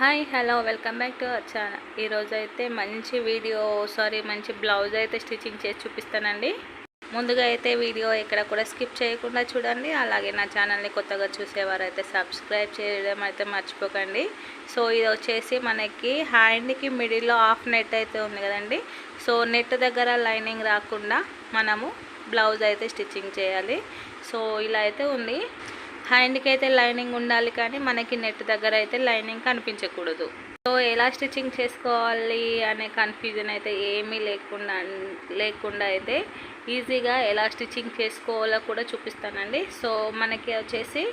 Hi hello welcome back to our ఈరోజు అయితే మంచి వీడియో సారీ మంచి బ్లౌజ్ అయితే స్టిచ్చింగ్ చేసి చూపిస్తానండి. ముందుగా అయితే వీడియో ఎక్కడ కూడా స్కిప్ చేయకుండా చూడండి. అలాగే నా ఛానల్ని కొత్తగా చూసేవారు అయితే సబ్స్క్రైబ్ చేయడం అయితే మర్చిపోకండి. సో ఇది వచ్చేసి మనకి హ్యాండ్కి మిడిల్లో హాఫ్ నెట్ అయితే ఉంది కదండి. సో నెట్ దగ్గర లైనింగ్ రాకుండా మనము బ్లౌజ్ అయితే స్టిచ్చింగ్ చేయాలి. సో ఇలా అయితే ఉంది. హ్యాండ్కి అయితే లైనింగ్ ఉండాలి కానీ మనకి నెట్ దగ్గర అయితే లైనింగ్ కనిపించకూడదు. సో ఎలా స్టిచ్చింగ్ చేసుకోవాలి అనే కన్ఫ్యూజన్ అయితే ఏమీ లేకుండా లేకుండా అయితే ఈజీగా ఎలా స్టిచ్చింగ్ చేసుకోవాలో కూడా చూపిస్తానండి. సో మనకి వచ్చేసి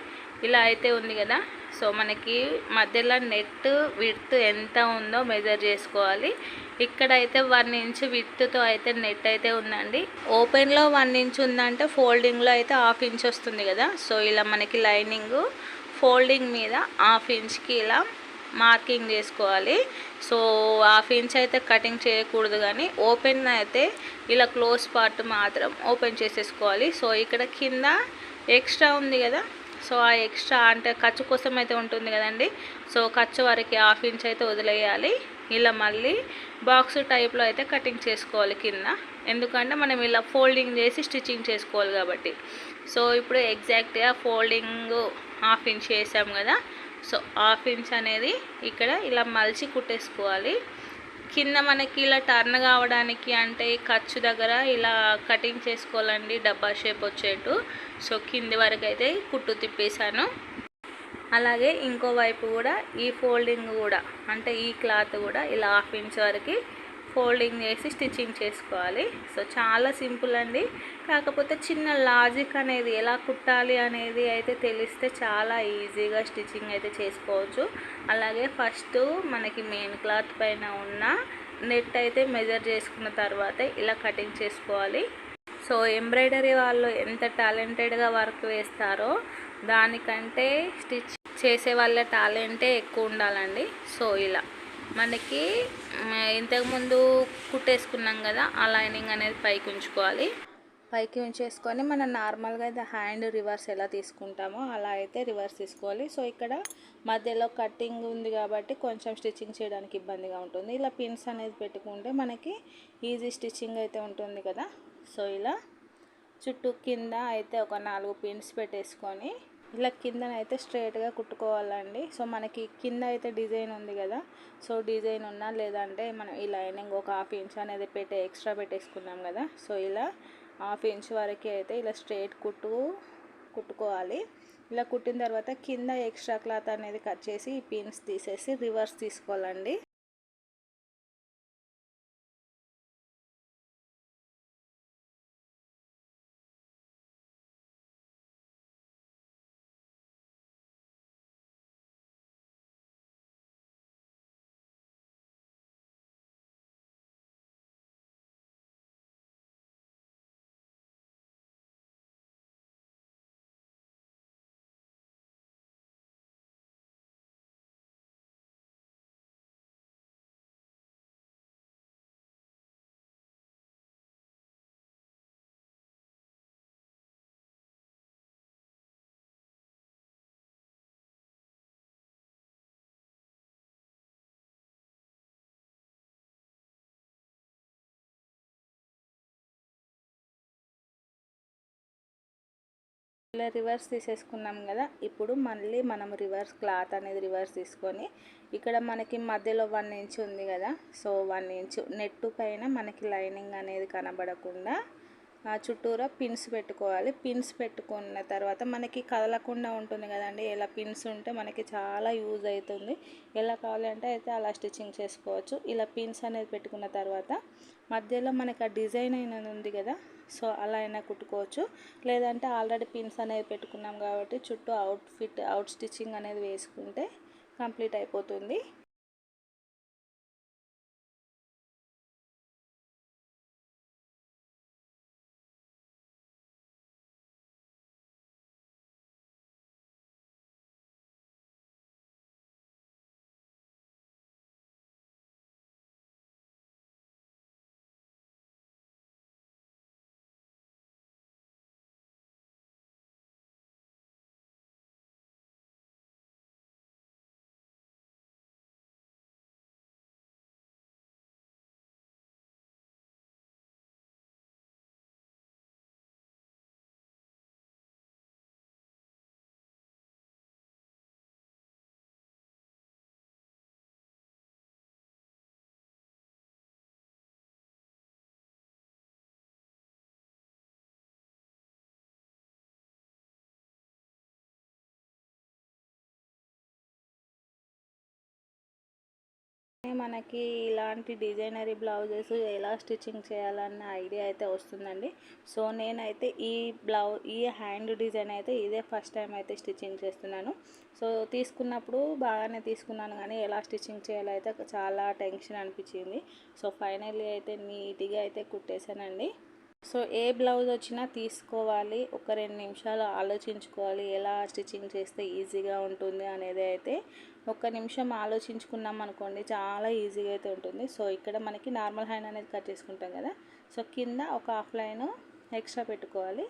ఇలా అయితే ఉంది కదా. సో మనకి మధ్యలో నెట్ విడ్త్ ఎంత ఉందో మెజర్ చేసుకోవాలి. ఇక్కడ అయితే వన్ ఇంచ్ విడ్త్తో అయితే నెట్ అయితే ఉందండి. ఓపెన్లో వన్ ఇంచ్ ఉందంటే ఫోల్డింగ్లో అయితే హాఫ్ ఇంచ్ వస్తుంది కదా. సో ఇలా మనకి లైనింగ్ ఫోల్డింగ్ మీద హాఫ్ ఇంచ్కి ఇలా మార్కింగ్ చేసుకోవాలి. సో హాఫ్ ఇంచ్ అయితే కటింగ్ చేయకూడదు కానీ ఓపెన్ అయితే ఇలా క్లోజ్ పార్ట్ మాత్రం ఓపెన్ చేసేసుకోవాలి. సో ఇక్కడ కింద ఎక్స్ట్రా ఉంది కదా. సో ఆ ఎక్స్ట్రా అంటే ఖర్చు కోసం అయితే ఉంటుంది కదండి. సో ఖర్చు వరకు హాఫ్ ఇంచ్ అయితే వదిలేయాలి. ఇలా మళ్ళీ బాక్స్ టైప్లో అయితే కటింగ్ చేసుకోవాలి కింద. ఎందుకంటే మనం ఇలా ఫోల్డింగ్ చేసి స్టిచ్చింగ్ చేసుకోవాలి కాబట్టి. సో ఇప్పుడు ఎగ్జాక్ట్గా ఫోల్డింగ్ హాఫ్ ఇంచ్ చేసాం కదా. సో హాఫ్ ఇంచ్ అనేది ఇక్కడ ఇలా మలిచి కుట్టేసుకోవాలి. కింద మనకి ఇలా టర్న్ కావడానికి అంటే ఖర్చు దగ్గర ఇలా కటింగ్ చేసుకోవాలండి డబ్బా షేప్ వచ్చేట్టు. సో కింది వరకు అయితే కుట్టు తిప్పేశాను. అలాగే ఇంకో వైపు కూడా ఈ ఫోల్డింగ్ కూడా అంటే ఈ క్లాత్ కూడా ఇలా హాఫ్ ఇంచ్ వరకు ఫోల్డింగ్ చేసి స్టిచ్చింగ్ చేసుకోవాలి. సో చాలా సింపుల్ అండి. కాకపోతే చిన్న లాజిక్ అనేది ఎలా కుట్టాలి అనేది అయితే తెలిస్తే చాలా ఈజీగా స్టిచ్చింగ్ అయితే చేసుకోవచ్చు. అలాగే ఫస్ట్ మనకి మెయిన్ క్లాత్ పైన ఉన్న నెట్ అయితే మెజర్ చేసుకున్న తర్వాత ఇలా కటింగ్ చేసుకోవాలి. సో ఎంబ్రాయిడరీ వాళ్ళు ఎంత టాలెంటెడ్గా వర్క్ వేస్తారో దానికంటే స్టిచ్ చేసే వాళ్ళ టాలెంటే ఎక్కువ ఉండాలండి. సో ఇలా. మనకి ఇంతకుముందు కుట్టేసుకున్నాం కదా ఆ లైనింగ్ అనేది పైకి ఉంచుకోవాలి. పైకి ఉంచేసుకొని మనం నార్మల్గా అయితే హ్యాండ్ రివర్స్ ఎలా తీసుకుంటామో అలా అయితే రివర్స్ తీసుకోవాలి. సో ఇక్కడ మధ్యలో కట్టింగ్ ఉంది కాబట్టి కొంచెం స్టిచ్చింగ్ చేయడానికి ఇబ్బందిగా ఉంటుంది. ఇలా పిన్స్ అనేది పెట్టుకుంటే మనకి ఈజీ స్టిచ్చింగ్ అయితే ఉంటుంది కదా. సో ఇలా చుట్టూ కింద అయితే ఒక నాలుగు పిన్స్ పెట్టేసుకొని ఇలా కిందనైతే స్ట్రైట్గా కుట్టుకోవాలండి. సో మనకి కింద అయితే డిజైన్ ఉంది కదా సో డిజైన్ ఉన్నా లేదంటే మనం ఈ లైనింగ్ ఒక హాఫ్ ఇంచ్ అనేది పెట్టే ఎక్స్ట్రా పెట్టేసుకున్నాం కదా సో ఇలా హాఫ్ ఇంచ్ వరకు అయితే ఇలా స్ట్రైట్ కుట్టు కుట్టుకోవాలి. ఇలా కుట్టిన తర్వాత కింద ఎక్స్ట్రా క్లాత్ అనేది కట్ చేసి ఈ పిన్స్ తీసేసి రివర్స్ తీసుకోవాలండి. ఇలా రివర్స్ తీసేసుకున్నాం కదా ఇప్పుడు మళ్ళీ మనం రివర్స్ క్లాత్ అనేది రివర్స్ తీసుకొని ఇక్కడ మనకి మధ్యలో వన్ ఇంచ్ ఉంది కదా సో వన్ ఇంచ్ నెట్టు పైన మనకి లైనింగ్ అనేది కనబడకుండా చుట్టూరా పిన్స్ పెట్టుకోవాలి. పిన్స్ పెట్టుకున్న తర్వాత మనకి కదలకుండా ఉంటుంది కదండి ఇలా పిన్స్ ఉంటే మనకి చాలా యూజ్ అవుతుంది. ఎలా కావాలంటే అయితే అలా స్టిచ్చింగ్ చేసుకోవచ్చు. ఇలా పిన్స్ అనేది పెట్టుకున్న తర్వాత మధ్యలో మనకి ఆ డిజైన్ అయినది ఉంది కదా సో అలా అయినా కుట్టుకోవచ్చు. లేదంటే ఆల్రెడీ పిన్స్ అనేది పెట్టుకున్నాం కాబట్టి చుట్టూ అవుట్ ఫిట్ అవుట్ స్టిచ్చింగ్ అనేది వేసుకుంటే కంప్లీట్ అయిపోతుంది. మనకి ఇలాంటి డిజైనరీ బ్లౌజెస్ ఎలా స్టిచ్చింగ్ చేయాలన్న ఐడియా అయితే వస్తుందండి. సో నేనైతే ఈ బ్లౌ ఈ హ్యాండ్ డిజైన్ అయితే ఇదే ఫస్ట్ టైం అయితే స్టిచ్చింగ్ చేస్తున్నాను. సో తీసుకున్నప్పుడు బాగానే తీసుకున్నాను కానీ ఎలా స్టిచ్చింగ్ చేయాలో అయితే చాలా టెన్షన్ అనిపించింది. సో ఫైనల్లీ అయితే నీట్గా అయితే కుట్టేశానండి. సో ఏ బ్లౌజ్ వచ్చినా తీసుకోవాలి. ఒక రెండు నిమిషాలు ఆలోచించుకోవాలి. ఎలా స్టిచ్చింగ్ చేస్తే ఈజీగా ఉంటుంది అనేది అయితే ఒక నిమిషం ఆలోచించుకున్నాం అనుకోండి చాలా ఈజీగా అయితే ఉంటుంది. సో ఇక్కడ మనకి నార్మల్ హ్యాండ్ అనేది కట్ చేసుకుంటాం కదా. సో కింద ఒక హాఫ్ లైన్ ఎక్స్ట్రా పెట్టుకోవాలి.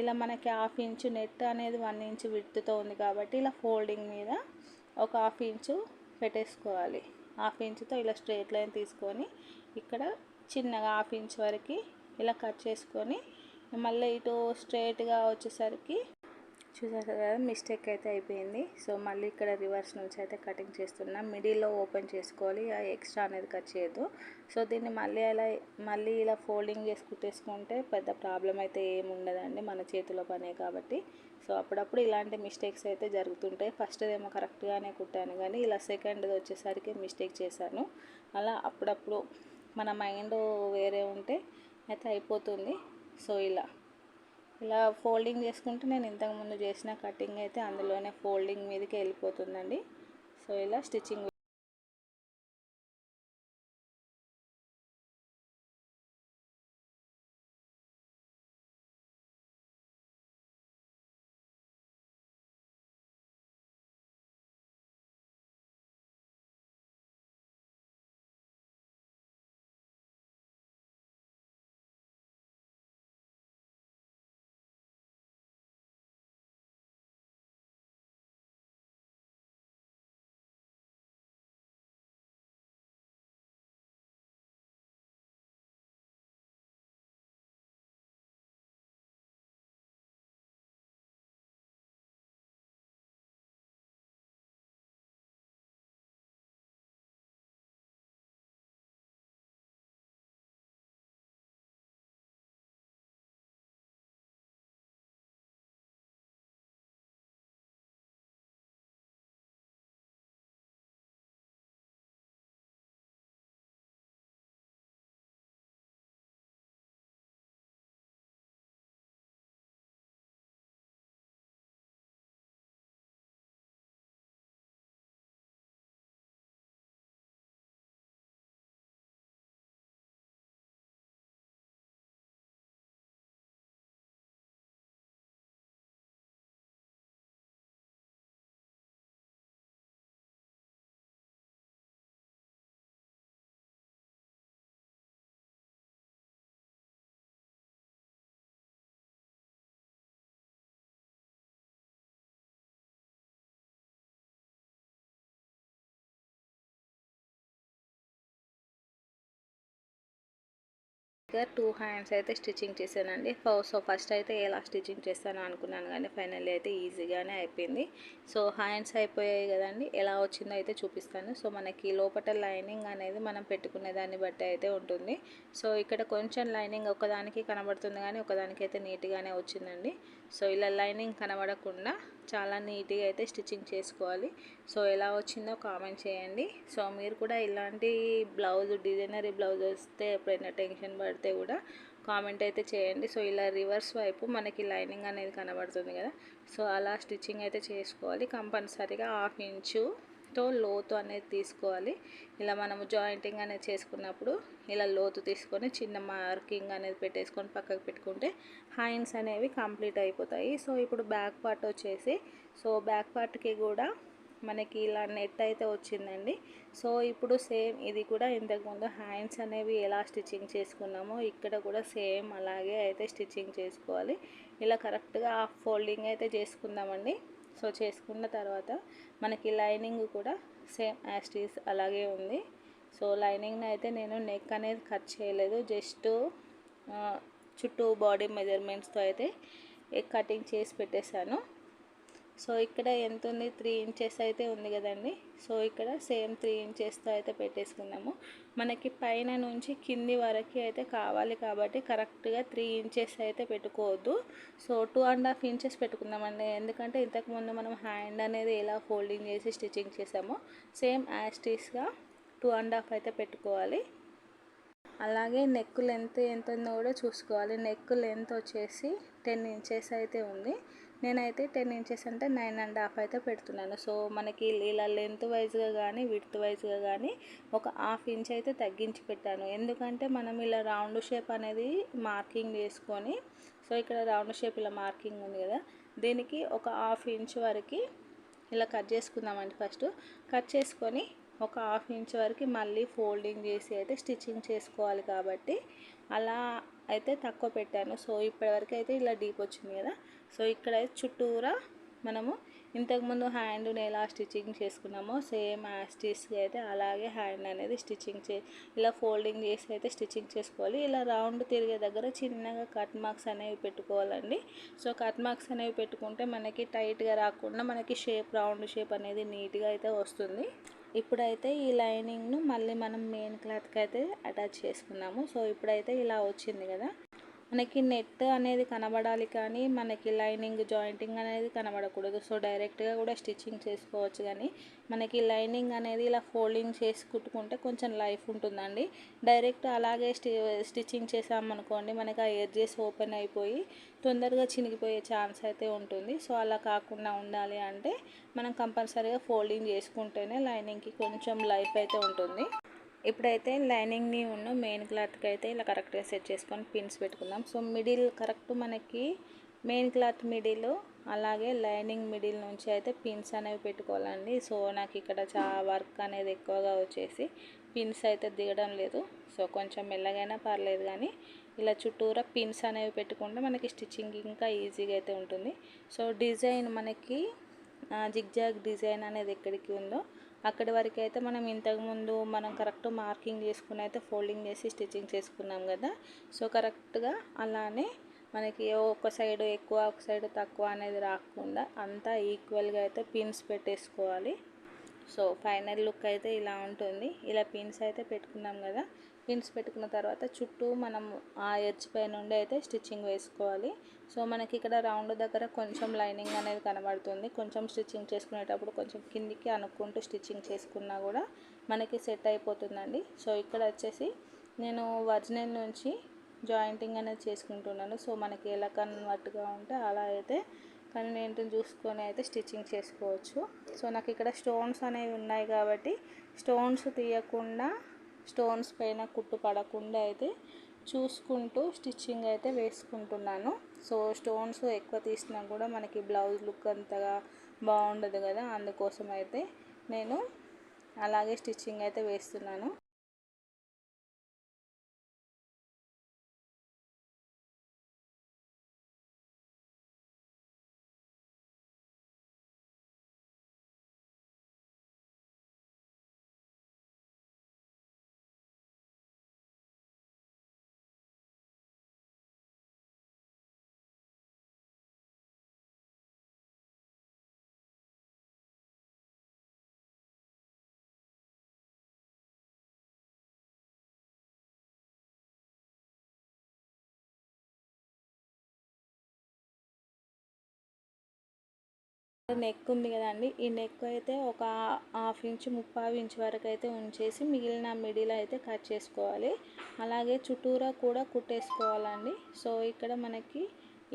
ఇలా మనకి హాఫ్ ఇంచు నెట్ అనేది వన్ ఇంచు విడ్త్తో ఉంది కాబట్టి ఇలా ఫోల్డింగ్ మీద ఒక హాఫ్ ఇంచు పెట్టేసుకోవాలి. హాఫ్ ఇంచుతో ఇలా స్ట్రేట్ లైన్ తీసుకొని ఇక్కడ చిన్నగా హాఫ్ ఇంచ్ వరకు ఇలా కట్ చేసుకొని మళ్ళీ ఇటు స్ట్రైట్గా వచ్చేసరికి చూసారు కదా మిస్టేక్ అయితే అయిపోయింది. సో మళ్ళీ ఇక్కడ రివర్స్ నుంచి అయితే కటింగ్ చేస్తున్నా. మిడిల్లో ఓపెన్ చేసుకోవాలి. ఎక్స్ట్రా అనేది కట్ చేయదు సో దీన్ని మళ్ళీ అలా మళ్ళీ ఇలా ఫోల్డింగ్ చేసి కుట్టేసుకుంటే పెద్ద ప్రాబ్లం అయితే ఏమి ఉండదండి. మన చేతిలో పనే కాబట్టి. సో అప్పుడప్పుడు ఇలాంటి మిస్టేక్స్ అయితే జరుగుతుంటాయి. ఫస్ట్ ఏమో కరెక్ట్గానే కుట్టాను కానీ ఇలా సెకండ్ వచ్చేసరికి మిస్టేక్ చేశాను. అలా అప్పుడప్పుడు మన మైండ్ వేరే ఉంటే అయితే అయిపోతుంది. సో ఇలా. ఇలా ఫోల్డింగ్ చేసుకుంటే నేను ఇంతకుముందు చేసిన కటింగ్ అయితే అందులోనే ఫోల్డింగ్ మీదకి వెళ్ళిపోతుందండి. సో ఇలా స్టిచ్చింగ్ దగ్గర టూ హ్యాండ్స్ అయితే స్టిచ్చింగ్ చేశానండి. సో ఫస్ట్ అయితే ఎలా స్టిచ్చింగ్ చేస్తాను అనుకున్నాను కానీ ఫైనల్లీ అయితే ఈజీగానే అయిపోయింది. సో హ్యాండ్స్ అయిపోయాయి కదండి. ఎలా వచ్చిందో అయితే చూపిస్తాను. సో మనకి లోపల లైనింగ్ అనేది మనం పెట్టుకునే దాన్ని బట్టి అయితే ఉంటుంది. సో ఇక్కడ కొంచెం లైనింగ్ ఒకదానికి కనబడుతుంది కానీ ఒకదానికి అయితే నీట్గానే వచ్చిందండి. సో ఇలా లైనింగ్ కనబడకుండా చాలా నీట్గా అయితే స్టిచ్చింగ్ చేసుకోవాలి. సో ఎలా వచ్చిందో కామెంట్ చేయండి. సో మీరు కూడా ఇలాంటి బ్లౌజ్ డిజైనరీ బ్లౌజ్ వస్తే ఎప్పుడైనా టెన్షన్ పడితే కూడా కామెంట్ అయితే చేయండి. సో ఇలా రివర్స్ వైపు మనకి లైనింగ్ అనేది కనబడుతుంది కదా. సో అలా స్టిచ్చింగ్ అయితే చేసుకోవాలి. కంపల్సరీగా హాఫ్ ఇంచు తో లోతు అనేది తీసుకోవాలి. ఇలా మనము జాయింటింగ్ అనేది చేసుకున్నప్పుడు ఇలా లోతు తీసుకొని చిన్న మార్కింగ్ అనేది పెట్టేసుకొని పక్కకు పెట్టుకుంటే హైన్స్ అనేవి కంప్లీట్ అయిపోతాయి. సో ఇప్పుడు బ్యాక్ పార్ట్ వచ్చేసి సో బ్యాక్ పార్ట్కి కూడా మనకి ఇలా నెట్ అయితే వచ్చిందండి. సో ఇప్పుడు సేమ్ ఇది కూడా ఇంతకుముందు హ్యాండ్స్ అనేవి ఎలా స్టిచ్చింగ్ చేసుకున్నామో ఇక్కడ కూడా సేమ్ అలాగే అయితే స్టిచ్చింగ్ చేసుకోవాలి. ఇలా కరెక్ట్గా హాఫ్ ఫోల్డింగ్ అయితే చేసుకుందామండి. సో చేసుకున్న తర్వాత మనకి లైనింగ్ కూడా సేమ్ యాస్టీస్ అలాగే ఉంది. సో లైనింగ్ని అయితే నేను నెక్ అనేది కట్ చేయలేదు. జస్ట్ చుట్టూ బాడీ మెజర్మెంట్స్తో అయితే కటింగ్ చేసి పెట్టేశాను. సో ఇక్కడ ఎంత ఉంది? త్రీ ఇంచెస్ అయితే ఉంది కదండి. సో ఇక్కడ సేమ్ త్రీ ఇంచెస్తో అయితే పెట్టేసుకున్నాము. మనకి పైన నుంచి కింది వరకు అయితే కావాలి కాబట్టి కరెక్ట్గా త్రీ ఇంచెస్ అయితే పెట్టుకోవద్దు. So two and half inches పెట్టుకుందామండి ఎందుకంటే ఇంతకుముందు మనం హ్యాండ్ అనేది ఎలా ఫోల్డింగ్ చేసి స్టిచ్చింగ్ చేసామో సేమ్ యాస్టీస్గా టూ అండ్ హాఫ్ అయితే పెట్టుకోవాలి. అలాగే నెక్ లెంత్ ఎంత ఉందో కూడా చూసుకోవాలి. నెక్ లెంత్ వచ్చేసి టెన్ ఇంచెస్ అయితే ఉంది. నేనైతే టెన్ ఇంచెస్ అంటే నైన్ అండ్ హాఫ్ అయితే పెడుతున్నాను. సో మనకి ఇలా లెంత్ వైజ్గా కానీ విడ్త్ వైజ్గా కానీ ఒక హాఫ్ ఇంచ్ అయితే తగ్గించి పెట్టాను. ఎందుకంటే మనం ఇలా రౌండ్ షేప్ అనేది మార్కింగ్ చేసుకొని సో ఇక్కడ రౌండ్ షేప్ ఇలా మార్కింగ్ ఉంది కదా దీనికి ఒక హాఫ్ ఇంచ్ వరకు ఇలా కట్ చేసుకుందామండి ఫస్ట్. కట్ చేసుకొని ఒక హాఫ్ ఇంచ్ వరకు మళ్ళీ ఫోల్డింగ్ చేసి అయితే స్టిచ్చింగ్ చేసుకోవాలి కాబట్టి అలా అయితే తక్కువ పెట్టాను. సో ఇప్పటివరకు అయితే ఇలా డీప్ వచ్చింది కదా. సో ఇక్కడ చుట్టూరా మనము ఇంతకుముందు హ్యాండ్ని ఎలా స్టిచ్చింగ్ చేసుకున్నామో సేమ్ యాస్టీస్గా అయితే అలాగే హ్యాండ్ అనేది స్టిచ్చింగ్ చే ఇలా ఫోల్డింగ్ చేసి అయితే స్టిచ్చింగ్ చేసుకోవాలి. ఇలా రౌండ్ తిరిగే దగ్గర చిన్నగా కట్ మార్క్స్ అనేవి పెట్టుకోవాలండి. సో కట్ మార్క్స్ అనేవి పెట్టుకుంటే మనకి టైట్గా రాకుండా మనకి షేప్ రౌండ్ షేప్ అనేది నీట్గా అయితే వస్తుంది. ఇప్పుడైతే ఈ లైనింగ్ను మళ్ళీ మనం మెయిన్ క్లాత్కి అయితే అటాచ్ చేసుకున్నాము. సో ఇప్పుడైతే ఇలా వచ్చింది కదా. మనకి నెట్ అనేది కనబడాలి కానీ మనకి లైనింగ్ జాయింటింగ్ అనేది కనబడకూడదు. సో డైరెక్ట్గా కూడా స్టిచ్చింగ్ చేసుకోవచ్చు కానీ మనకి లైనింగ్ అనేది ఇలా ఫోల్డింగ్ చేసి కుట్టుకుంటే కొంచెం లైఫ్ ఉంటుందండి. డైరెక్ట్ అలాగే స్టి స్టిచ్చింగ్ చేసామనుకోండి మనకి ఆ ఎడ్జెస్ ఓపెన్ అయిపోయి తొందరగా చినిగిపోయే ఛాన్స్ అయితే ఉంటుంది. సో అలా కాకుండా ఉండాలి అంటే మనం కంపల్సరీగా ఫోల్డింగ్ చేసుకుంటేనే లైనింగ్కి కొంచెం లైఫ్ అయితే ఉంటుంది. ఇప్పుడైతే లైనింగ్ని ఉన్న మెయిన్ క్లాత్కి అయితే ఇలా కరెక్ట్గా సెట్ చేసుకొని పిన్స్ పెట్టుకుందాం. సో మిడిల్ కరెక్ట్ మనకి మెయిన్ క్లాత్ మిడిల్ అలాగే లైనింగ్ మిడిల్ నుంచి అయితే పిన్స్ అనేవి పెట్టుకోవాలండి. సో నాకు ఇక్కడ చా వర్క్ అనేది ఎక్కువగా వచ్చేసి పిన్స్ అయితే దిగడం లేదు. సో కొంచెం మెల్లగైనా పర్లేదు కానీ ఇలా చుట్టూరా పిన్స్ అనేవి పెట్టుకుంటే మనకి స్టిచ్చింగ్ ఇంకా ఈజీగా అయితే ఉంటుంది. సో డిజైన్ మనకి జిగ్జాగ్ డిజైన్ అనేది ఎక్కడికి ఉందో అక్కడి వరకు అయితే మనం ఇంతకుముందు మనం కరెక్ట్ మార్కింగ్ చేసుకుని అయితే ఫోల్డింగ్ చేసి స్టిచ్చింగ్ చేసుకున్నాం కదా. సో కరెక్ట్గా అలానే మనకి ఒక సైడ్ ఎక్కువ ఒక సైడ్ తక్కువ అనేది రాకుండా అంతా ఈక్వల్గా అయితే పిన్స్ పెట్టేసుకోవాలి. సో ఫైనల్ లుక్ అయితే ఇలా ఉంటుంది. ఇలా పిన్స్ అయితే పెట్టుకున్నాం కదా. పిన్స్ పెట్టుకున్న తర్వాత చుట్టూ మనం ఆ ఎడ్జ్ పై నుండి అయితే స్టిచ్చింగ్ వేసుకోవాలి. సో మనకి ఇక్కడ రౌండ్ దగ్గర కొంచెం లైనింగ్ అనేది కనబడుతుంది. కొంచెం స్టిచ్చింగ్ చేసుకునేటప్పుడు కొంచెం కిందికి అనుకుంటూ స్టిచ్చింగ్ చేసుకున్నా కూడా మనకి సెట్ అయిపోతుందండి. సో ఇక్కడ వచ్చేసి నేను ఒరిజినల్ నుంచి జాయింటింగ్ అనేది చేసుకుంటున్నాను. సో మనకి ఎలా కన్వర్ట్గా ఉంటే అలా అయితే కానీ నేను చూసుకొని అయితే స్టిచ్చింగ్ చేసుకోవచ్చు. సో నాకు ఇక్కడ స్టోన్స్ అనేవి ఉన్నాయి కాబట్టి స్టోన్స్ తీయకుండా స్టోన్స్ పైన కుట్టు పడకుండా అయితే చూసుకుంటూ స్టిచ్చింగ్ అయితే వేసుకుంటున్నాను. సో స్టోన్స్ ఎక్కువ తీసినా కూడా మనకి బ్లౌజ్ లుక్ అంతగా బాగుండదు కదా అందుకోసం అయితే నేను అలాగే స్టిచ్చింగ్ అయితే వేస్తున్నాను. నెక్ ఉంది కదండి ఈ నెక్ అయితే ఒక హాఫ్ ఇంచ్ ముప్పావు ఇంచ్ వరకు అయితే ఉంచేసి మిగిలిన మిడిల్ అయితే కట్ చేసుకోవాలి. అలాగే చుట్టూరా కూడా కుట్టేసుకోవాలండి. సో ఇక్కడ మనకి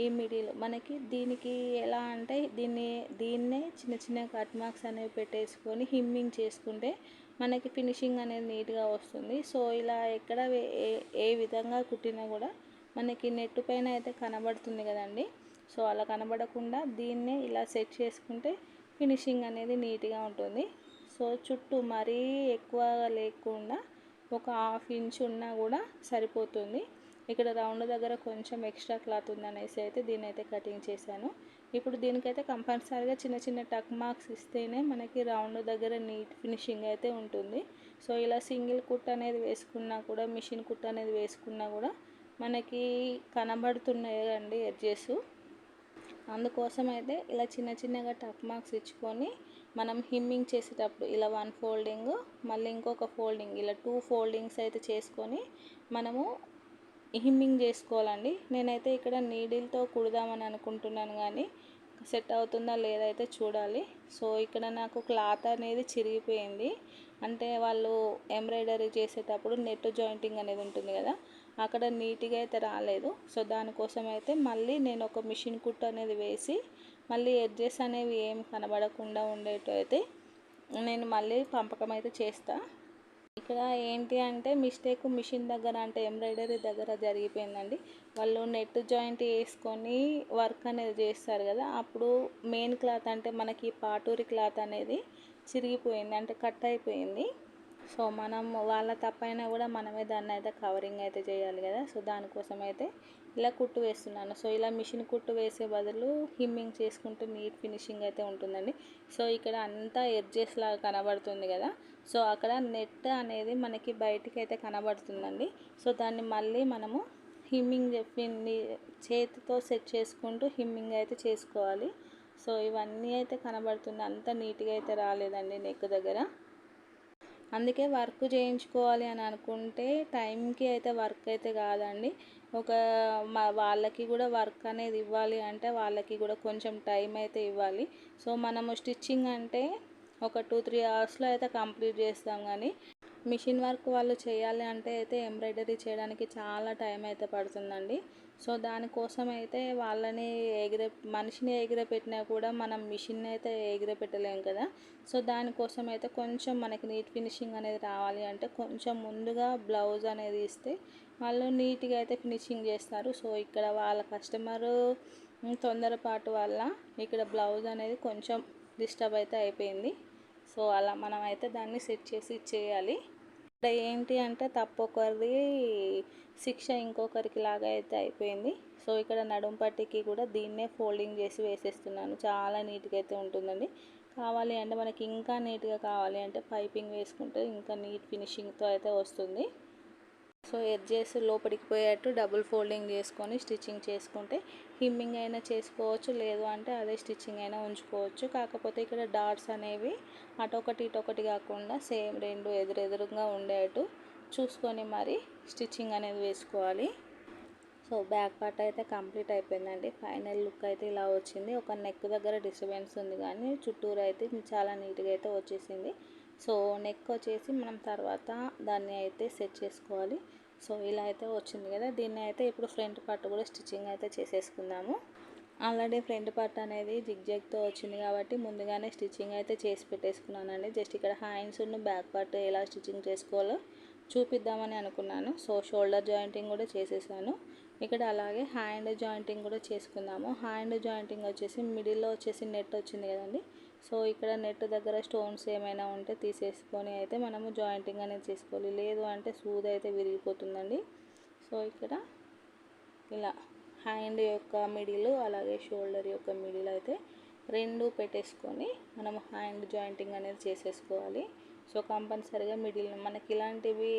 ఈ మిడిల్ మనకి దీనికి ఎలా అంటే దీన్ని దీన్నే చిన్న చిన్న కట్ మార్క్స్ అనేవి పెట్టేసుకొని హిమ్మింగ్ చేసుకుంటే మనకి ఫినిషింగ్ అనేది నీట్గా వస్తుంది. సో ఇలా ఎక్కడ ఏ ఏ విధంగా కుట్టినా కూడా మనకి నెట్టు పైన అయితే కనబడుతుంది కదండి. సో అలా కనబడకుండా దీన్నే ఇలా సెట్ చేసుకుంటే ఫినిషింగ్ అనేది నీట్గా ఉంటుంది. సో చుట్టూ మరీ ఎక్కువ లేకుండా ఒక హాఫ్ ఇంచ్ ఉన్నా కూడా సరిపోతుంది. ఇక్కడ రౌండ్ దగ్గర కొంచెం ఎక్స్ట్రా క్లాత్ ఉందనేసి అయితే దీన్ని అయితే కటింగ్ చేశాను. ఇప్పుడు దీనికైతే కంపల్సరీగా చిన్న చిన్న టక్ మార్క్స్ ఇస్తేనే మనకి రౌండ్ దగ్గర నీట్ ఫినిషింగ్ అయితే ఉంటుంది. సో ఇలా సింగిల్ కుట్ అనేది వేసుకున్నా కూడా మిషన్ కుట్ అనేది వేసుకున్నా కూడా మనకి కనబడుతున్నాయి అండి ఎడ్జెస్. అందుకోసం అయితే ఇలా చిన్న చిన్నగా టక్ మార్క్స్ ఇచ్చుకొని మనం హిమ్మింగ్ చేసేటప్పుడు ఇలా వన్ ఫోల్డింగ్ మళ్ళీ ఇంకొక ఫోల్డింగ్ ఇలా టూ ఫోల్డింగ్స్ అయితే చేసుకొని మనము హిమ్మింగ్ చేసుకోవాలండి. నేనైతే ఇక్కడ నీడిల్తో కుడదామని అనుకుంటున్నాను కానీ సెట్ అవుతుందా లేదా అయితే చూడాలి. సో ఇక్కడ నాకు క్లాత్ అనేది చిరిగిపోయింది. అంటే వాళ్ళు ఎంబ్రాయిడరీ చేసేటప్పుడు నెట్ జాయింటింగ్ అనేది ఉంటుంది కదా అక్కడ నీట్గా అయితే రాలేదు. సో దానికోసం అయితే మళ్ళీ నేను ఒక మిషన్ కుట్టు అనేది వేసి మళ్ళీ ఎడ్జెస్ అనేవి ఏం కనబడకుండా ఉండేటట్టు అయితే నేను మళ్ళీ పంపకం అయితే చేస్తా. ఇక్కడ ఏంటి అంటే మిస్టేక్ మిషన్ దగ్గర అంటే ఎంబ్రాయిడరీ దగ్గర జరిగిపోయిందండి. వాళ్ళు నెట్ జాయింట్ వేసుకొని వర్క్ అనేది చేస్తారు కదా అప్పుడు మెయిన్ క్లాత్ అంటే మనకి పాటూరి క్లాత్ అనేది చిరిగిపోయింది అంటే కట్ అయిపోయింది. సో మనం వాళ్ళ తప్పైనా కూడా మనమే దాన్ని అయితే కవరింగ్ అయితే చేయాలి కదా. సో దానికోసం అయితే ఇలా కుట్టు వేస్తున్నాను. సో ఇలా మిషన్ కుట్టు వేసే బదులు హిమ్మింగ్ చేసుకుంటూ నీట్ ఫినిషింగ్ అయితే ఉంటుందండి. సో ఇక్కడ అంతా ఎడ్జెస్ లాగా కనబడుతుంది కదా. సో అక్కడ నెట్ అనేది మనకి బయటికి అయితే కనబడుతుందండి. సో దాన్ని మళ్ళీ మనము హిమ్మింగ్ చెప్పింది చేతితో సెట్ చేసుకుంటూ హిమ్మింగ్ అయితే చేసుకోవాలి. సో ఇవన్నీ అయితే కనబడుతుంది అంత నీట్గా అయితే రాలేదండి నెక్ దగ్గర. అందుకే వర్క్ చేయించుకోవాలి అని అనుకుంటే టైంకి అయితే వర్క్ అయితే కాదండి. ఒక మా వాళ్ళకి కూడా వర్క్ అనేది ఇవ్వాలి అంటే వాళ్ళకి కూడా కొంచెం టైం అయితే ఇవ్వాలి. సో మనము స్టిచ్చింగ్ అంటే ఒక టూ త్రీ అవర్స్లో అయితే కంప్లీట్ చేస్తాం కానీ మిషన్ వర్క్ వాళ్ళు చేయాలి అంటే అయితే ఎంబ్రాయిడరీ చేయడానికి చాలా టైం అయితే పడుతుందండి. సో దానికోసం అయితే వాళ్ళని ఎగిరే మనిషిని ఎగిరపెట్టినా కూడా మనం మిషన్ అయితే ఎగిరపెట్టలేం కదా. సో దానికోసం అయితే కొంచెం మనకి నీట్ ఫినిషింగ్ అనేది రావాలి అంటే కొంచెం ముందుగా బ్లౌజ్ అనేది ఇస్తే వాళ్ళు నీట్గా అయితే ఫినిషింగ్ చేస్తారు. సో ఇక్కడ వాళ్ళ కస్టమరు తొందరపాటు వల్ల ఇక్కడ బ్లౌజ్ అనేది కొంచెం డిస్టర్బ్ అయితే అయిపోయింది. సో అలా మనం అయితే దాన్ని సెట్ చేసి ఇచ్చేయాలి. ఇక్కడ ఏంటి అంటే తప్పొకరిది శిక్ష ఇంకొకరికి లాగా అయితే అయిపోయింది. సో ఇక్కడ నడుం పట్టికి కూడా దీన్నే ఫోల్డింగ్ చేసి వేసేస్తున్నాను. చాలా నీట్గా అయితే ఉంటుందండి. కావాలి అంటే మనకి ఇంకా నీట్గా కావాలి అంటే పైపింగ్ వేసుకుంటే ఇంకా నీట్ ఫినిషింగ్తో అయితే వస్తుంది. సో ఎడ్జెస్ లోపలికి పోయేట్టు డబుల్ ఫోల్డింగ్ చేసుకొని స్టిచ్చింగ్ చేసుకుంటే హిమ్మింగ్ అయినా చేసుకోవచ్చు లేదు అంటే అదే స్టిచ్చింగ్ అయినా ఉంచుకోవచ్చు. కాకపోతే ఇక్కడ డాట్స్ అనేవి అటొకటి ఇటొకటి కాకుండా సేమ్ రెండు ఎదురెదురుగా ఉండేట్టు చూసుకొని మరి స్టిచ్చింగ్ అనేది వేసుకోవాలి. సో బ్యాక్ పార్ట్ అయితే కంప్లీట్ అయిపోయిందండి. ఫైనల్ లుక్ అయితే ఇలా వచ్చింది. ఒక నెక్ దగ్గర డిస్టర్బెన్స్ ఉంది కానీ చుట్టూరు అయితే చాలా నీట్గా అయితే వచ్చేసింది. సో నెక్ వచ్చేసి మనం తర్వాత దాన్ని అయితే సెట్ చేసుకోవాలి. సో ఇలా అయితే వచ్చింది కదా. దీన్ని అయితే ఇప్పుడు ఫ్రంట్ పార్ట్ కూడా స్టిచ్చింగ్ అయితే చేసేసుకుందాము. ఆల్రెడీ ఫ్రంట్ పార్ట్ అనేది జిగ్జాగ్తో వచ్చింది కాబట్టి ముందుగానే స్టిచ్చింగ్ అయితే చేసి పెట్టేసుకున్నానండి. జస్ట్ ఇక్కడ హ్యాండ్స్ బ్యాక్ పార్ట్ ఎలా స్టిచ్చింగ్ చేసుకోవాలో చూపిద్దామని అనుకున్నాను. సో షోల్డర్ జాయింటింగ్ కూడా చేసేసాను. ఇక్కడ అలాగే హ్యాండ్ జాయింటింగ్ కూడా చేసుకుందాము. హ్యాండ్ జాయింటింగ్ వచ్చేసి మిడిల్లో వచ్చేసి నెట్ వచ్చింది కదండి. సో ఇక్కడ నెట్ దగ్గర స్టోన్స్ ఏమైనా ఉంటే తీసేసుకొని అయితే మనము జాయింటింగ్ అనేది చేసుకోవాలి. లేదు అంటే సూది అయితే విరిగిపోతుందండి. సో ఇక్కడ ఇలా హ్యాండ్ యొక్క మిడిల్ అలాగే షోల్డర్ యొక్క మిడిల్ అయితే రెండు పెట్టేసుకొని మనం హ్యాండ్ జాయింటింగ్ అనేది చేసేసుకోవాలి. సో కంపల్సరీగా మిడిల్ మనకి ఇలాంటివి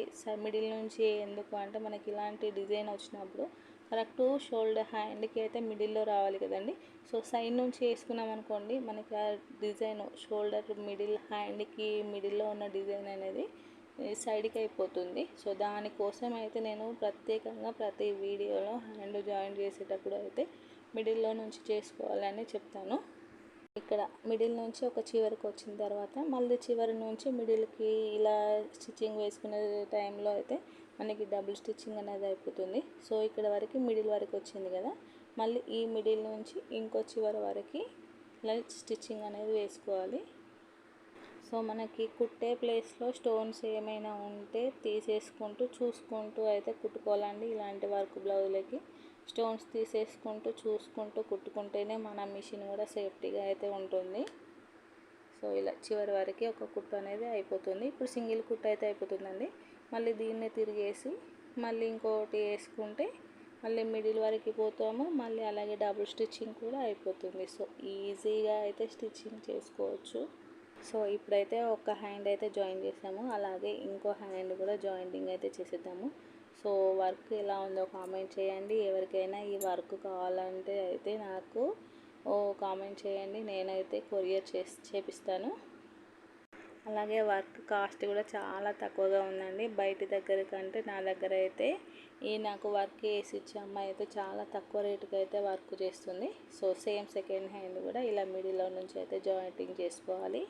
మిడిల్ నుంచి ఎందుకు అంటే మనకి ఇలాంటి డిజైన్ వచ్చినప్పుడు కరెక్ట్ షోల్డర్ హ్యాండ్కి అయితే మిడిల్లో రావాలి కదండి. సో సైడ్ నుంచి వేసుకున్నాం అనుకోండి మనకి ఆ డిజైన్ షోల్డర్ మిడిల్ హ్యాండ్కి మిడిల్లో ఉన్న డిజైన్ అనేది సైడ్కి అయిపోతుంది. సో దానికోసం అయితే నేను ప్రత్యేకంగా ప్రతి వీడియోలో హ్యాండ్ జాయిన్ చేసేటప్పుడు అయితే మిడిల్లో నుంచి చేసుకోవాలని చెప్తాను. ఇక్కడ మిడిల్ నుంచి ఒక చివరికి వచ్చిన తర్వాత మళ్ళీ చివరి నుంచి మిడిల్కి ఇలా స్టిచ్చింగ్ వేసుకునే టైంలో అయితే మనకి డబుల్ స్టిచ్చింగ్ అనేది అయిపోతుంది. సో ఇక్కడ వరకు మిడిల్ వరకు వచ్చింది కదా. మళ్ళీ ఈ మిడిల్ నుంచి ఇంకో చివరి వరకు ఇలా స్టిచ్చింగ్ అనేది వేసుకోవాలి. సో మనకి కుట్టే ప్లేస్లో స్టోన్స్ ఏమైనా ఉంటే తీసేసుకుంటూ చూసుకుంటూ అయితే కుట్టుకోవాలండి. ఇలాంటి వర్క్ బ్లౌజులకి స్టోన్స్ తీసేసుకుంటూ చూసుకుంటూ కుట్టుకుంటేనే మన మిషన్ కూడా సేఫ్టీగా అయితే ఉంటుంది. సో ఇలా చివరి వరకు ఒక కుట్టు అనేది అయిపోతుంది. ఇప్పుడు సింగిల్ కుట్టు అయితే అయిపోతుందండి. మళ్ళీ దీన్నే తిరిగేసి మళ్ళీ ఇంకోటి వేసుకుంటే మళ్ళీ మిడిల్ వరకు పోతాము. మళ్ళీ అలాగే డబుల్ స్టిచ్చింగ్ కూడా అయిపోతుంది. సో ఈజీగా అయితే స్టిచ్చింగ్ చేసుకోవచ్చు. సో ఇప్పుడైతే ఒక హ్యాండ్ అయితే జాయిన్ చేసాము. అలాగే ఇంకో హ్యాండ్ కూడా జాయింటింగ్ అయితే చేసేద్దాము. సో వర్క్ ఎలా ఉందో కామెంట్ చేయండి. ఎవరికైనా ఈ వర్క్ కావాలంటే అయితే నాకు ఓ కామెంట్ చేయండి. నేనైతే కొరియర్ చేసి చేపిస్తాను. అలాగే వర్క్ కాస్ట్ కూడా చాలా తక్కువగా ఉందండి. బయట దగ్గర కంటే నా దగ్గర అయితే ఈ నాకు వర్క్ వేసి ఇచ్చే అమ్మాయి అయితే చాలా తక్కువ రేటుకి అయితే వర్క్ చేస్తుంది. సో సేమ్ సెకండ్ హ్యాండ్ కూడా ఇలా మిడిల్లో నుంచి అయితే జాయింటింగ్ చేసుకోవాలి.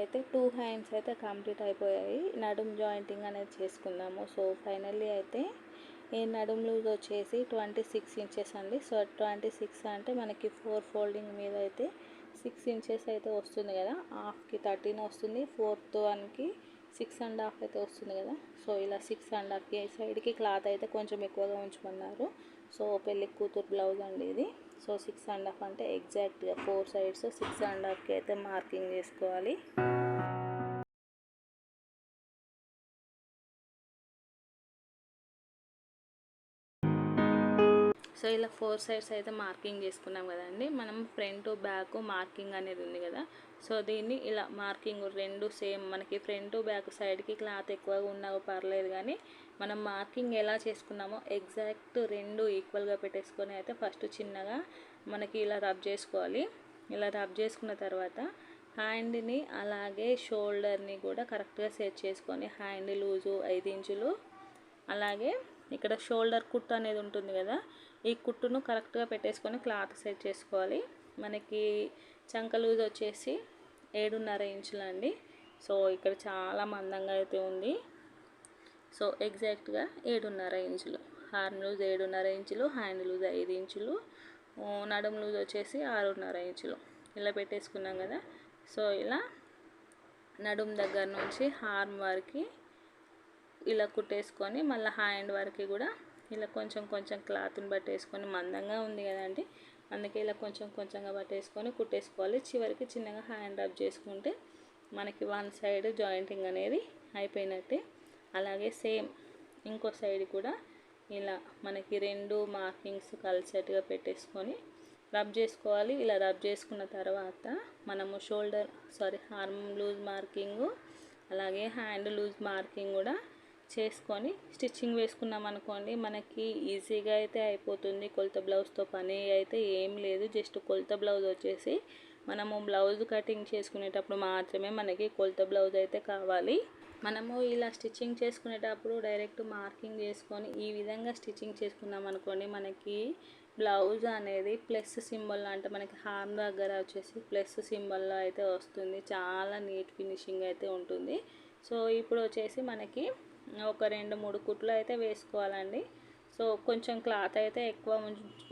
అయితే టూ హ్యాండ్స్ అయితే కంప్లీట్ అయిపోయాయి. నడుం జాయింటింగ్ అనేది చేసుకుందాము. సో ఫైనల్లీ అయితే ఈ నడుం లూజ్ వచ్చేసి ట్వంటీ సిక్స్ ఇంచెస్ అండి. సో ట్వంటీ సిక్స్ అంటే మనకి ఫోర్ ఫోల్డింగ్ మీద అయితే సిక్స్ ఇంచెస్ అయితే వస్తుంది కదా. హాఫ్కి థర్టీన్ వస్తుంది. ఫోర్త్ వన్కి సిక్స్ అండ్ హాఫ్ అయితే వస్తుంది కదా. సో ఇలా సిక్స్ అండ్ హాఫ్కి సైడ్కి క్లాత్ అయితే కొంచెం ఎక్కువగా ఉంచమన్నారు. సో పెళ్ళి కూతురు బ్లౌజ్ అండి ఇది. సో సిక్స్ అండ్ హాఫ్ అంటే ఎగ్జాక్ట్గా ఫోర్ సైడ్స్ సిక్స్ అండ్ హాఫ్కి అయితే మార్కింగ్ చేసుకోవాలి. సో ఇలా ఫోర్ సైడ్స్ అయితే మార్కింగ్ చేసుకున్నాం కదండి. మనం ఫ్రంట్ బ్యాక్ మార్కింగ్ అనేది ఉంది కదా. సో దీన్ని ఇలా మార్కింగ్ రెండు సేమ్ మనకి ఫ్రంట్ బ్యాక్ సైడ్కి క్లాత్ ఎక్కువగా ఉన్నా పర్లేదు కానీ మనం మార్కింగ్ ఎలా చేసుకున్నామో ఎగ్జాక్ట్ రెండు ఈక్వల్గా పెట్టేసుకొని అయితే ఫస్ట్ చిన్నగా మనకి ఇలా రబ్ చేసుకోవాలి. ఇలా రబ్ చేసుకున్న తర్వాత హ్యాండ్ని అలాగే షోల్డర్ని కూడా కరెక్ట్గా సెట్ చేసుకొని హ్యాండ్ లూజు ఐదు ఇంచులు అలాగే ఇక్కడ షోల్డర్ కుట్టు అనేది ఉంటుంది కదా ఈ కుట్టును కరెక్ట్గా పెట్టేసుకొని క్లాత్ సెట్ చేసుకోవాలి. మనకి చంక లూజ్ వచ్చేసి ఏడున్నర ఇంచులండి. సో ఇక్కడ చాలా మందంగా అయితే ఉంది. సో ఎగ్జాక్ట్గా ఏడున్నర ఇంచులు. హార్మ్ లూజ్ ఏడున్నర ఇంచులు హ్యాండ్ లూజ్ ఐదు ఇంచులు నడుము లూజ్ వచ్చేసి ఆరున్నర ఇంచులు. ఇలా పెట్టేసుకున్నాం కదా. సో ఇలా నడుం దగ్గర నుంచి హార్మ్ వరకు ఇలా కుట్టేసుకొని మళ్ళీ హ్యాండ్ వరకు కూడా ఇలా కొంచెం కొంచెం క్లాత్ని పట్టేసుకొని మందంగా ఉంది కదండి అందుకే ఇలా కొంచెం కొంచెంగా పట్టేసుకొని కుట్టేసుకోవాలి. చివరికి చిన్నగా హ్యాండ్ రబ్ చేసుకుంటే మనకి వన్ సైడ్ జాయింటింగ్ అనేది అయిపోయినట్టే. అలాగే సేమ్ ఇంకో సైడ్ కూడా ఇలా మనకి రెండు మార్కింగ్స్ కలిసేట్టుగా పెట్టేసుకొని రబ్ చేసుకోవాలి. ఇలా రబ్ చేసుకున్న తర్వాత మనము shoulder sorry arm loose marking అలాగే హ్యాండ్ లూజ్ మార్కింగ్ కూడా చేసుకొని స్టిచ్చింగ్ వేసుకున్నాం అనుకోండి మనకి ఈజీగా అయితే అయిపోతుంది. కొలత బ్లౌజ్తో పని అయితే ఏం లేదు. జస్ట్ కొలత బ్లౌజ్ వచ్చేసి మనము బ్లౌజ్ కటింగ్ చేసుకునేటప్పుడు మాత్రమే మనకి కొలత బ్లౌజ్ అయితే కావాలి. మనము ఇలా స్టిచ్చింగ్ చేసుకునేటప్పుడు డైరెక్ట్ మార్కింగ్ చేసుకొని ఈ విధంగా స్టిచ్చింగ్ చేసుకున్నాం అనుకోండి మనకి బ్లౌజ్ అనేది ప్లస్ సింబల్ అంటే మనకి హామ్ దగ్గర వచ్చేసి ప్లస్ సింబల్లో అయితే వస్తుంది. చాలా నీట్ ఫినిషింగ్ అయితే ఉంటుంది. సో ఇప్పుడు వచ్చేసి మనకి ఒక రెండు మూడు కుట్లు అయితే వేసుకోవాలండి. సో కొంచెం క్లాత్ అయితే ఎక్కువ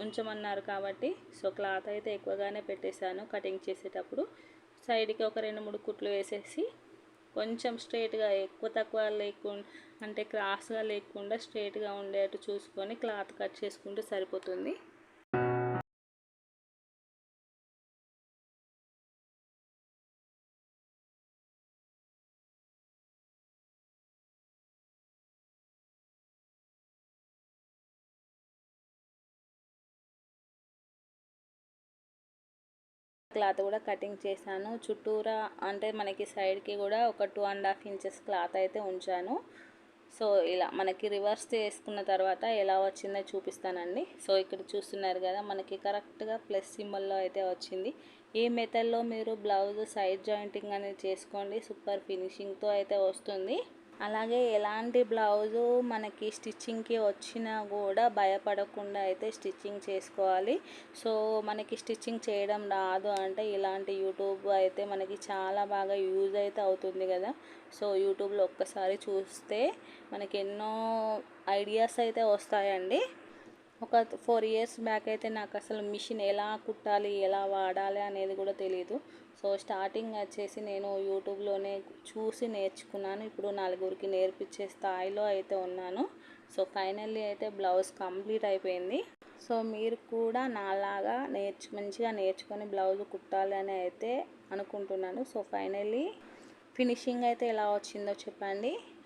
ఉంచమన్నారు కాబట్టి సో క్లాత్ అయితే ఎక్కువగానే పెట్టేశాను కటింగ్ చేసేటప్పుడు. సైడ్కి ఒక రెండు మూడు కుట్లు వేసేసి కొంచెం స్ట్రైట్గా ఎక్కువ తక్కువ లేకుండా అంటే క్రాస్గా లేకుండా స్ట్రైట్గా ఉండేట్టు చూసుకొని క్లాత్ కట్ చేసుకుంటే సరిపోతుంది. క్లాత్ కూడా కటింగ్ చేశాను. చుట్టూరా అంటే మనకి సైడ్కి కూడా ఒక two and half inches cloth అయితే ఉంచాను. సో ఇలా మనకి రివర్స్ చేసుకున్న తర్వాత ఎలా వచ్చిందో చూపిస్తానండి. సో ఇక్కడ చూస్తున్నారు కదా మనకి కరెక్ట్గా ప్లస్ సింబల్లో అయితే వచ్చింది. ఈ మెథడ్లో మీరు బ్లౌజ్ సైడ్ జాయింటింగ్ అనేది చేసుకోండి. సూపర్ ఫినిషింగ్తో అయితే వస్తుంది. అలాగే ఎలాంటి బ్లౌజు మనకి స్టిచ్చింగ్కి వచ్చినా కూడా భయపడకుండా అయితే స్టిచ్చింగ్ చేసుకోవాలి. సో మనకి స్టిచ్చింగ్ చేయడం రాదు అంటే ఇలాంటి యూట్యూబ్ అయితే మనకి చాలా బాగా యూజ్ అయితే అవుతుంది కదా. సో యూట్యూబ్లో ఒక్కసారి చూస్తే మనకి ఎన్నో ఐడియాస్ అయితే వస్తాయండి. ఒక ఫోర్ ఇయర్స్ బ్యాక్ అయితే నాకు అసలు మిషన్ ఎలా కుట్టాలి ఎలా వాడాలి అనేది కూడా తెలియదు సో స్టార్టింగ్ వచ్చేసి నేను యూట్యూబ్లోనే చూసి నేర్చుకున్నాను. ఇప్పుడు నలుగురికి నేర్పించే స్థాయిలో అయితే ఉన్నాను. సో ఫైనల్లీ అయితే బ్లౌజ్ కంప్లీట్ అయిపోయింది. సో మీరు కూడా నాలాగా నేర్చు మంచిగా నేర్చుకొని బ్లౌజ్ కుట్టాలి అని అయితే అనుకుంటున్నాను. సో ఫైనల్లీ ఫినిషింగ్ అయితే ఎలా వచ్చిందో చెప్పండి.